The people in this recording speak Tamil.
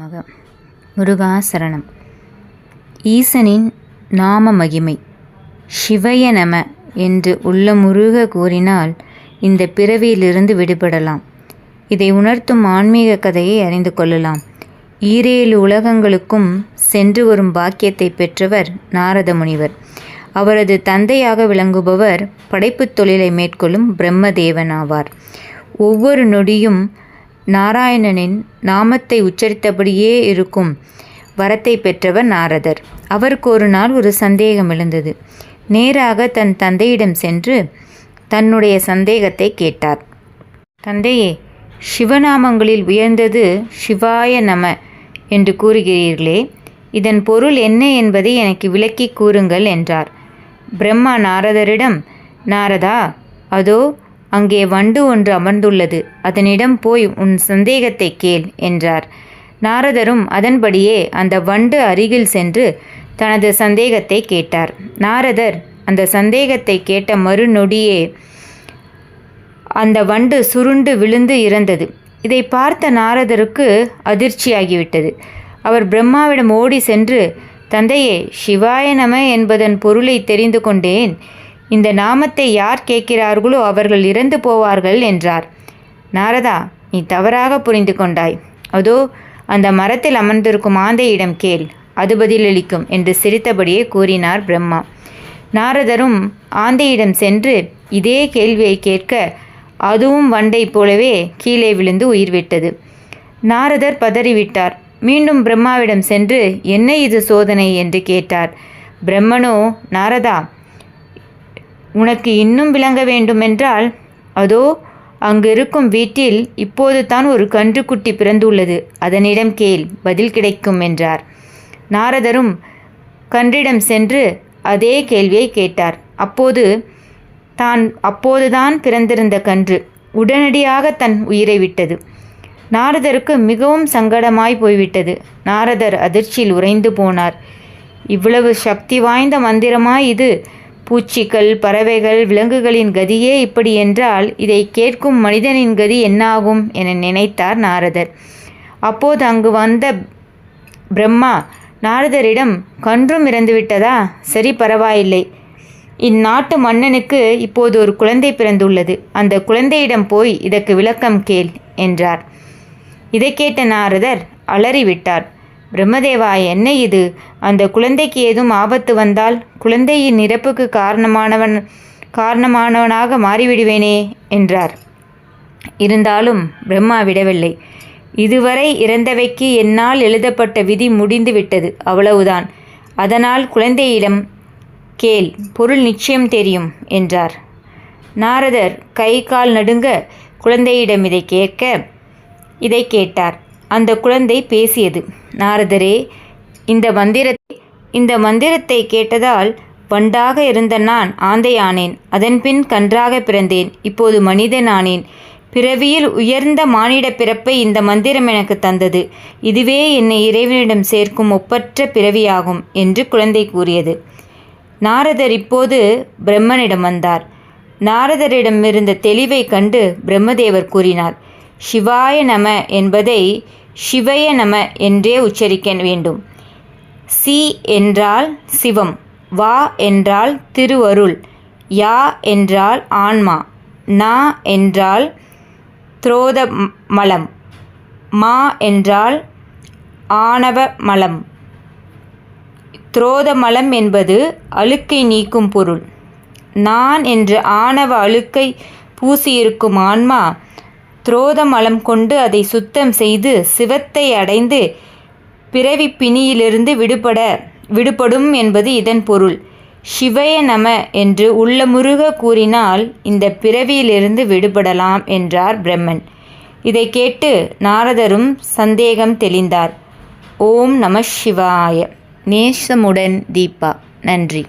மக முருகாசரணம். ஈசனின் நாம மகிமை சிவய நம என்று உள்ள முருக கூறினால் இந்த பிறவியிலிருந்து விடுபடலாம். இதை உணர்த்தும் ஆன்மீக கதையை அறிந்து கொள்ளலாம். ஈரேழு உலகங்களுக்கும் சென்று வரும் பாக்கியத்தை பெற்றவர் நாரத முனிவர். அவரது தந்தையாக விளங்குபவர் படைப்புத் தொழிலை மேற்கொள்ளும் பிரம்மதேவன் ஆவார். ஒவ்வொரு நொடியும் நாராயணனின் நாமத்தை உச்சரித்தபடியே இருக்கும் வரத்தை பெற்றவர் நாரதர். அவருக்கு ஒரு நாள் ஒரு சந்தேகம் எழுந்தது. நேராக தன் தந்தையிடம் சென்று தன்னுடைய சந்தேகத்தை கேட்டார். தந்தையே சிவநாமங்களில் உயர்ந்தது சிவாய நம என்று கூறுகிறீர்களே இதன் பொருள் என்ன என்பதை எனக்கு விளக்கி கூறுங்கள் என்றார். பிரம்மா நாரதரிடம் நாரதா அதோ அங்கே வண்டு ஒன்று அமர்ந்துள்ளது. அதனிடம் போய் உன் சந்தேகத்தை கேள் என்றார். நாரதரும் அதன்படியே அந்த வண்டு அருகில் சென்று தனது சந்தேகத்தை கேட்டார். நாரதர் அந்த சந்தேகத்தை கேட்ட மறுநொடியே அந்த வண்டு சுருண்டு விழுந்து இறந்தது. இதை பார்த்த நாரதருக்கு அதிர்ச்சியாகிவிட்டது. அவர் பிரம்மாவிடம் ஓடி சென்று தந்தையே சிவாய நம என்பதன் பொருளை தெரிந்து கொண்டேன். இந்த நாமத்தை யார் கேட்கிறார்களோ அவர்கள் இறந்து போவார்கள் என்றார். நாரதா நீ தவறாக புரிந்து கொண்டாய். அதோ அந்த மரத்தில் அமர்ந்திருக்கும் ஆந்தையிடம் கேள் அது பதிலளிக்கும் என்று சிரித்தபடியே கூறினார் பிரம்மா. நாரதரும் ஆந்தையிடம் சென்று இதே கேள்வியை கேட்க அதுவும் வண்டை போலவே கீழே விழுந்து உயிர் விட்டது நாரதர் பதறிவிட்டார். மீண்டும் பிரம்மாவிடம் சென்று என்ன இது சோதனை? என்று கேட்டார். பிரம்மனோ நாரதா உனக்கு இன்னும் விளங்க வேண்டுமென்றால் அதோ அங்கிருக்கும் வீட்டில் இப்போது தான் ஒரு கன்றுக்குட்டி பிறந்துள்ளது. அதனிடம் கேள் பதில் கிடைக்கும் என்றார். நாரதரும் கன்றிடம் சென்று அதே கேள்வியை கேட்டார். அப்போது தான் அப்போதுதான் பிறந்திருந்த கன்று உடனடியாக தன் உயிரை விட்டது. நாரதருக்கு மிகவும் சங்கடமாய் போய்விட்டது. நாரதர் அதிர்ச்சியில் உறைந்து போனார். இவ்வளவு சக்தி வாய்ந்த மந்திரமாய் இது? பூச்சிகள் பறவைகள் விலங்குகளின் கதியே இப்படி என்றால் இதை கேட்கும் மனிதனின் கதி என்னாகும் என நினைத்தார் நாரதர். அப்போது அங்கு வந்த பிரம்மா நாரதரிடம் கன்றும் இறந்துவிட்டதா சரி பரவாயில்லை. இந்நாட்டு மன்னனுக்கு இப்போது ஒரு குழந்தை பிறந்துள்ளது. அந்த குழந்தையிடம் போய் இதற்கு விளக்கம் கேள் என்றார். இதை கேட்ட நாரதர் அலறிவிட்டார். பிரம்மதேவா என்ன இது? அந்த குழந்தைக்கு ஏதும் ஆபத்து வந்தால் குழந்தையின் இறப்புக்கு காரணமானவன் காரணமானவனாக மாறிவிடுவேனே என்றார். இருந்தாலும் பிரம்மா விடவில்லை. இதுவரை இறந்தவைக்கு என்னால் எழுதப்பட்ட விதி முடிந்து விட்டது அவ்வளவுதான். அதனால் குழந்தையிடம் கேள் பொருள் நிச்சயம் தெரியும் என்றார். நாரதர் கை கால் நடுங்க குழந்தையிடம் இதை கேட்க இதை கேட்டார். அந்த குழந்தை பேசியது. நாரதரே இந்த மந்திரத்தை இந்த மந்திரத்தை கேட்டதால் பண்டாக இருந்த நான் ஆந்தையானேன். அதன்பின் கன்றாக பிறந்தேன். இப்போது மனிதனானேன். பிறவியில் உயர்ந்த மானிட பிறப்பை இந்த மந்திரம் எனக்கு தந்தது. இதுவே என்னை இறைவனிடம் சேர்க்கும் ஒப்பற்ற பிறவியாகும் என்று குழந்தை கூறியது. நாரதர் இப்போது பிரம்மனிடம் வந்தார். நாரதரிடம் இருந்த தெளிவை கண்டு பிரம்மதேவர் கூறினார் சிவாய நம என்பதை சிவய நம என்றே உச்சரிக்க வேண்டும். சி என்றால் சிவம் வா என்றால் திருவருள் யா என்றால் ஆன்மா நா என்றால் துரோத மலம் மா என்றால் ஆணவ மலம் துரோதமலம் என்பது அழுக்கை நீக்கும் பொருள். நான் என்ற ஆணவ அழுக்கை பூசியிருக்கும் ஆன்மா துரோதமலம் கொண்டு அதை சுத்தம் செய்து சிவத்தை அடைந்து பிறவி பிணியிலிருந்து விடுபட விடுபடும் என்பது இதன் பொருள். சிவய நம என்று உள்ளமுருக கூறினால் இந்த பிறவியிலிருந்து விடுபடலாம் என்றார் பிரம்மன். இதை கேட்டு நாரதரும் சந்தேகம் தெளிந்தார். ஓம் நம சிவாய. நேசமுடன் தீபா. நன்றி.